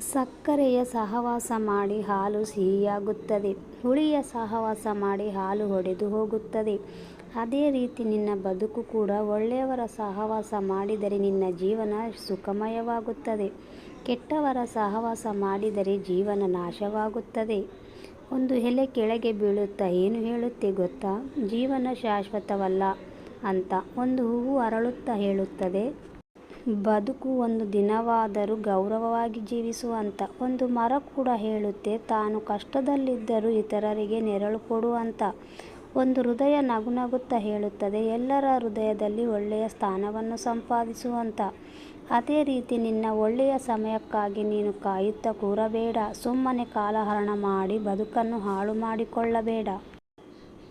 ಸಕ್ಕರೆಯ ಸಹವಾಸ ಮಾಡಿ ಹಾಲು ಸಿಹಿಯಾಗುತ್ತದೆ. ಹುಳಿಯ ಸಹವಾಸ ಮಾಡಿ ಹಾಲು ಒಡೆದು ಹೋಗುತ್ತದೆ. ಅದೇ ರೀತಿ ನಿನ್ನ ಬದುಕು ಕೂಡ ಒಳ್ಳೆಯವರ ಸಹವಾಸ ಮಾಡಿದರೆ ನಿನ್ನ ಜೀವನ ಸುಖಮಯವಾಗುತ್ತದೆ. ಕೆಟ್ಟವರ ಸಹವಾಸ ಮಾಡಿದರೆ ಜೀವನ ನಾಶವಾಗುತ್ತದೆ. ಒಂದು ಎಲೆ ಕೆಳಗೆ ಬೀಳುತ್ತಾ ಏನು ಹೇಳುತ್ತೆ ಗೊತ್ತಾ? ಜೀವನ ಶಾಶ್ವತವಲ್ಲ ಅಂತ ಒಂದು ಹೂವು ಅರಳುತ್ತಾ ಹೇಳುತ್ತದೆ. ಬದುಕು ಒಂದು ದಿನವಾದರೂ ಗೌರವವಾಗಿ ಜೀವಿಸು ಒಂದು ಮರ ಕೂಡ ಹೇಳುತ್ತೆ. ತಾನು ಕಷ್ಟದಲ್ಲಿದ್ದರೂ ಇತರರಿಗೆ ನೆರಳು ಕೊಡು ಒಂದು ಹೃದಯ ನಗುನಗುತ್ತಾ ಹೇಳುತ್ತದೆ. ಎಲ್ಲರ ಹೃದಯದಲ್ಲಿ ಒಳ್ಳೆಯ ಸ್ಥಾನವನ್ನು ಸಂಪಾದಿಸು ಅಂತ ಅದೇ ರೀತಿ ನಿನ್ನ ಒಳ್ಳೆಯ ಸಮಯಕ್ಕಾಗಿ ನೀನು ಕಾಯುತ್ತಾ ಕೂರಬೇಡ. ಸುಮ್ಮನೆ ಕಾಲಹರಣ ಮಾಡಿ ಬದುಕನ್ನು ಹಾಳು ಮಾಡಿಕೊಳ್ಳಬೇಡ.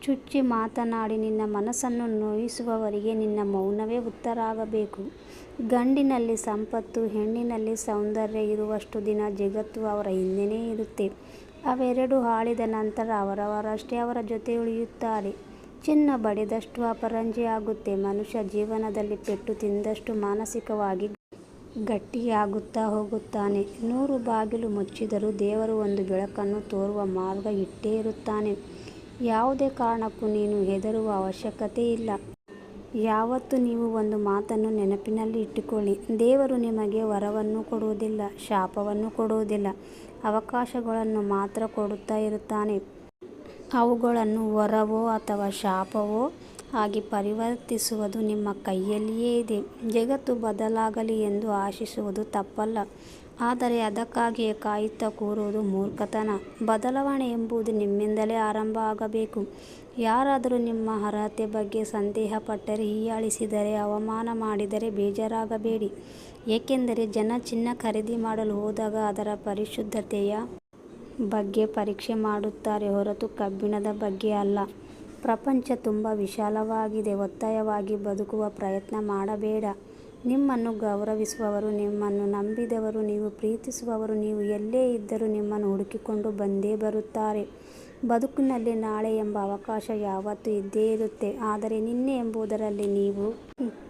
ಚುಚ್ಚಿ ಮಾತನಾಡಿ, ನಿನ್ನ ಮನಸ್ಸನ್ನು ನೋಯಿಸುವವರಿಗೆ ನಿನ್ನ ಮೌನವೇ ಉತ್ತರಾಗಬೇಕು. ಗಂಡಿನಲ್ಲಿ ಸಂಪತ್ತು, ಹೆಣ್ಣಿನಲ್ಲಿ ಸೌಂದರ್ಯ ಇರುವಷ್ಟು ದಿನ ಜಗತ್ತು ಅವರ ಹಿಂದೆನೇ ಇರುತ್ತೆ. ಅವೆರಡು ಹಾಳಿದ ನಂತರ ಅವರವರಷ್ಟೇ ಅವರ ಜೊತೆ ಉಳಿಯುತ್ತಾರೆ. ಚಿನ್ನ ಬಡಿದಷ್ಟು ಅಪರಂಜಿ ಆಗುತ್ತೆ ಮನುಷ್ಯ ಜೀವನದಲ್ಲಿ ಪೆಟ್ಟು ತಿಂದಷ್ಟು ಮಾನಸಿಕವಾಗಿ ಗಟ್ಟಿಯಾಗುತ್ತಾ ಹೋಗುತ್ತಾನೆ. ನೂರು ಬಾಗಿಲು ಮುಚ್ಚಿದರೂ ದೇವರು ಒಂದು ಬೆಳಕನ್ನು ತೋರುವ ಮಾರ್ಗ ಇಟ್ಟೇ ಇರುತ್ತಾನೆ. ಯಾವುದೇ ಕಾರಣಕ್ಕೂ ನೀನು ಹೆದರುವ ಅವಶ್ಯಕತೆ ಇಲ್ಲ. ಯಾವತ್ತು ನೀವು ಒಂದು ಮಾತನ್ನು ನೆನಪಿನಲ್ಲಿ ಇಟ್ಟುಕೊಳ್ಳಿ. ದೇವರು ನಿಮಗೆ ವರವನ್ನು ಕೊಡುವುದಿಲ್ಲ, ಶಾಪವನ್ನು ಕೊಡುವುದಿಲ್ಲ. ಅವಕಾಶಗಳನ್ನು ಮಾತ್ರ ಕೊಡುತ್ತಾ ಇರುತ್ತಾನೆ. ಅವುಗಳನ್ನು ವರವೋ ಅಥವಾ ಶಾಪವೋ ಆಗಿ ಪರಿವರ್ತಿಸುವುದು ನಿಮ್ಮ ಕೈಯಲ್ಲಿಯೇ ಇದೆ. ಜಗತ್ತು ಬದಲಾಗಲಿ ಎಂದು ಆಶಿಸುವುದು ತಪ್ಪಲ್ಲ. ಆದರೆ ಅದಕ್ಕಾಗಿಯೇ ಕಾಯುತ್ತಾ ಕೂರುವುದು ಮೂರ್ಖತನ. ಬದಲಾವಣೆ ಎಂಬುದು ನಿಮ್ಮಿಂದಲೇ ಆರಂಭ ಆಗಬೇಕು. ಯಾರಾದರೂ ನಿಮ್ಮ ಅರ್ಹತೆ ಬಗ್ಗೆ ಸಂದೇಹ ಪಟ್ಟರೆ ಹೀಯಾಳಿಸಿದರೆ, ಅವಮಾನ ಮಾಡಿದರೆ ಬೇಜಾರಾಗಬೇಡಿ. ಏಕೆಂದರೆ ಜನ ಚಿನ್ನ ಖರೀದಿ ಮಾಡಲು ಹೋದಾಗ ಅದರ ಪರಿಶುದ್ಧತೆಯ ಬಗ್ಗೆ ಪರೀಕ್ಷೆ ಮಾಡುತ್ತಾರೆ ಹೊರತು ಕಬ್ಬಿಣದ ಬಗ್ಗೆ ಅಲ್ಲ. ಪ್ರಪಂಚ ತುಂಬ ವಿಶಾಲವಾಗಿದೆ. ಒತ್ತಾಯವಾಗಿ ಬದುಕುವ ಪ್ರಯತ್ನ ಮಾಡಬೇಡ. ನಿಮ್ಮನ್ನು ಗೌರವಿಸುವವರು, ನಿಮ್ಮನ್ನು ನಂಬಿದವರು, ನೀವು ಪ್ರೀತಿಸುವವರು, ನೀವು ಎಲ್ಲೇ ಇದ್ದರೂ ನಿಮ್ಮನ್ನು ಹುಡುಕಿಕೊಂಡು ಬಂದೇ ಬರುತ್ತಾರೆ. ಬದುಕಿನಲ್ಲಿ ನಾಳೆ ಎಂಬ ಅವಕಾಶ ಯಾವತ್ತೂ ಇದ್ದೇ ಇರುತ್ತೆ. ಆದರೆ ನಿನ್ನೆ ಎಂಬುದರಲ್ಲಿ ನೀವು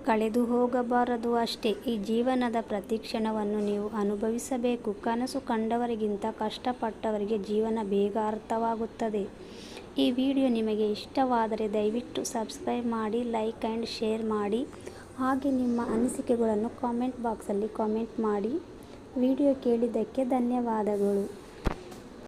ಕಳೆದು ಹೋಗಬಾರದು ಅಷ್ಟೇ. ಈ ಜೀವನದ ಪ್ರತಿ ಕ್ಷಣವನ್ನು ನೀವು ಅನುಭವಿಸಬೇಕು. ಕನಸು ಕಂಡವರಿಗಿಂತ ಕಷ್ಟಪಟ್ಟವರಿಗೆ ಜೀವನ ಬೇಗ ಅರ್ಥವಾಗುತ್ತದೆ. ಈ ವಿಡಿಯೋ ನಿಮಗೆ ಇಷ್ಟವಾದರೆ ದಯವಿಟ್ಟು ಸಬ್ಸ್ಕ್ರೈಬ್ ಮಾಡಿ, ಲೈಕ್ ಆ್ಯಂಡ್ ಶೇರ್ ಮಾಡಿ. ಹಾಗೆ ನಿಮ್ಮ ಅನಿಸಿಕೆಗಳನ್ನು ಕಾಮೆಂಟ್ ಬಾಕ್ಸಲ್ಲಿ ಕಾಮೆಂಟ್ ಮಾಡಿ. ವಿಡಿಯೋ ಕೇಳಿದ್ದಕ್ಕೆ ಧನ್ಯವಾದಗಳು.